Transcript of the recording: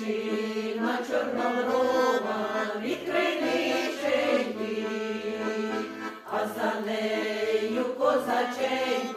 дівчина чорноброва від криниченьки, а за нею козаченько